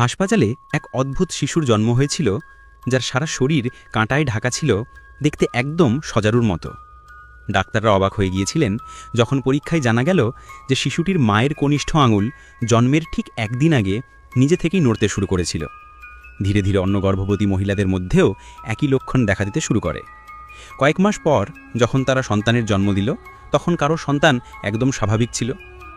হাসপাতালে এক অদ্ভুত শিশুর জন্ম হয়েছিল, যার সারা শরীর কাঁটায় ঢাকা ছিল দেখতে একদম সজারুর মতো। ডাক্তাররা অবাক হয়ে গিয়েছিলেন যখন পরীক্ষায় জানা গেল যে শিশুটির মায়ের কনিষ্ঠ আঙুল জন্মের ঠিক একদিন আগে নিজে থেকেই নড়তে শুরু করেছিল। ধীরে ধীরে অন্য গর্ভবতী মহিলাদের মধ্যেও একই লক্ষণ দেখা দিতে শুরু করে। কয়েক মাস পর যখন তারা সন্তানের জন্ম দিল, তখন কারও সন্তান একদম স্বাভাবিক ছিল।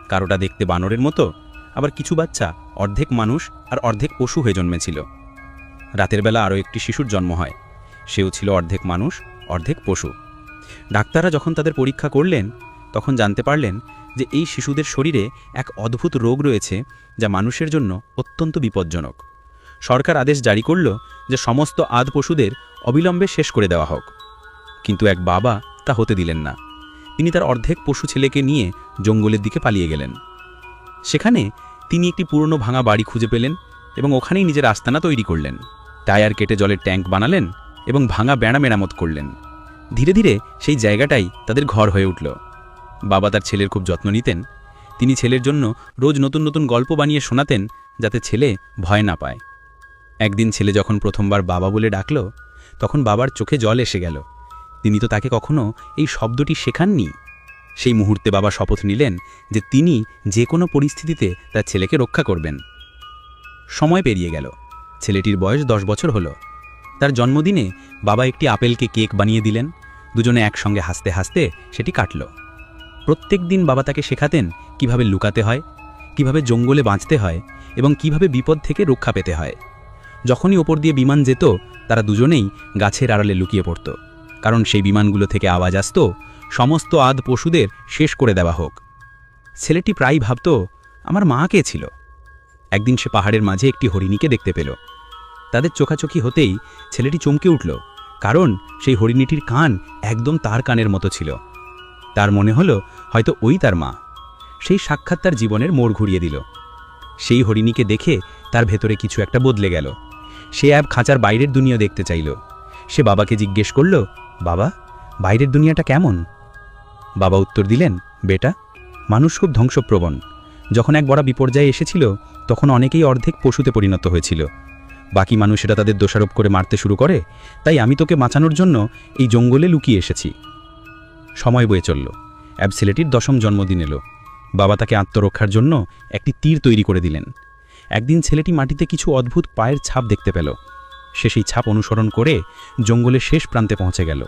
কারোটা দেখতে বানরের মতো, আবার কিছু বাচ্চা অর্ধেক মানুষ আর অর্ধেক পশু হয়ে জন্মেছিল। রাতের বেলা আরও একটি শিশুর জন্ম হয়। সেও ছিল অর্ধেক মানুষ, অর্ধেক পশু। ডাক্তাররা যখন তাদের পরীক্ষা করলেন, তখন জানতে পারলেন যে এই শিশুদের শরীরে এক অদ্ভুত রোগ রয়েছে যা মানুষের জন্য অত্যন্ত বিপজ্জনক। সরকার আদেশ জারি করল যে সমস্ত আদ পশুদের অবিলম্বে শেষ করে দেওয়া হোক। কিন্তু এক বাবা তা হতে দিলেন না। তিনি তার অর্ধেক পশু ছেলেকে নিয়ে জঙ্গলের দিকে পালিয়ে গেলেন। সেখানে তিনি একটি পুরনো ভাঙা বাড়ি খুঁজে পেলেন এবং ওখানেই নিজের আস্তানা তৈরি করলেন। টায়ার কেটে জলের ট্যাঙ্ক বানালেন এবং ভাঙা বেড়া মেরামত করলেন। ধীরে ধীরে সেই জায়গাটাই তাদের ঘর হয়ে উঠল। বাবা তার ছেলের খুব যত্ন নিতেন। তিনি ছেলের জন্য রোজ নতুন নতুন গল্প বানিয়ে শোনাতেন যাতে ছেলে ভয় না পায়। একদিন ছেলে যখন প্রথমবার বাবা বলে ডাকল, তখন বাবার চোখে জল এসে গেল। তিনি তো তাকে কখনো এই শব্দটি শেখাননি। সেই মুহূর্তে বাবা শপথ নিলেন যে তিনি যে কোনো পরিস্থিতিতে তার ছেলেকে রক্ষা করবেন। সময় পেরিয়ে গেল। ছেলেটির বয়স দশ বছর হলো। তার জন্মদিনে বাবা একটি আপেলকে কেক বানিয়ে দিলেন। দুজনে একসঙ্গে হাসতে হাসতে সেটি কাটল। প্রত্যেক দিন বাবা তাকে শেখাতেন কীভাবে লুকাতে হয়, কীভাবে জঙ্গলে বাঁচতে হয় এবং কীভাবে বিপদ থেকে রক্ষা পেতে হয়। যখনই ওপর দিয়ে বিমান যেত, তারা দুজনেই গাছের আড়ালে লুকিয়ে পড়ত। কারণ সেই বিমানগুলো থেকে আওয়াজ আসত, সমস্ত আদ পশুদের শেষ করে দেওয়া হোক। ছেলেটি প্রায় ভাবত, আমার মা কে ছিল? একদিন সে পাহাড়ের মাঝে একটি হরিণীকে দেখতে পেল। তাদের চোখাচোখি হতেই ছেলেটি চমকে উঠল, কারণ সেই হরিণীটির কান একদম তার কানের মতো ছিল। তার মনে হলো, হয়তো ওই তার মা। সেই সাক্ষাৎ তার জীবনের মোড় ঘুরিয়ে দিল। সেই হরিণীকে দেখে তার ভেতরে কিছু একটা বদলে গেল। সে অ্যাব খাঁচার বাইরের দুনিয়া দেখতে চাইল। সে বাবাকে জিজ্ঞেস করল বাবা, বাইরের দুনিয়াটা কেমন? বাবা উত্তর দিলেন, বেটা, মানুষ খুব ধ্বংসপ্রবণ। যখন এক বড় বিপর্যয় এসেছিল, তখন অনেকেই অর্ধেক পশুতে পরিণত হয়েছিল। বাকি মানুষেরা তাদের দোষারোপ করে মারতে শুরু করে, তাই আমি তোকে বাঁচানোর জন্য এই জঙ্গলে লুকিয়ে এসেছি। সময় বয়ে চলল। অ্যাব ছেলেটির দশম জন্মদিন এলো। বাবা তাকে আত্মরক্ষার জন্য একটি তীর তৈরি করে দিলেন। একদিন ছেলেটি মাটিতে কিছু অদ্ভুত পায়ের ছাপ দেখতে পেল। সে সেই ছাপ অনুসরণ করে জঙ্গলের শেষ প্রান্তে পৌঁছে গেল।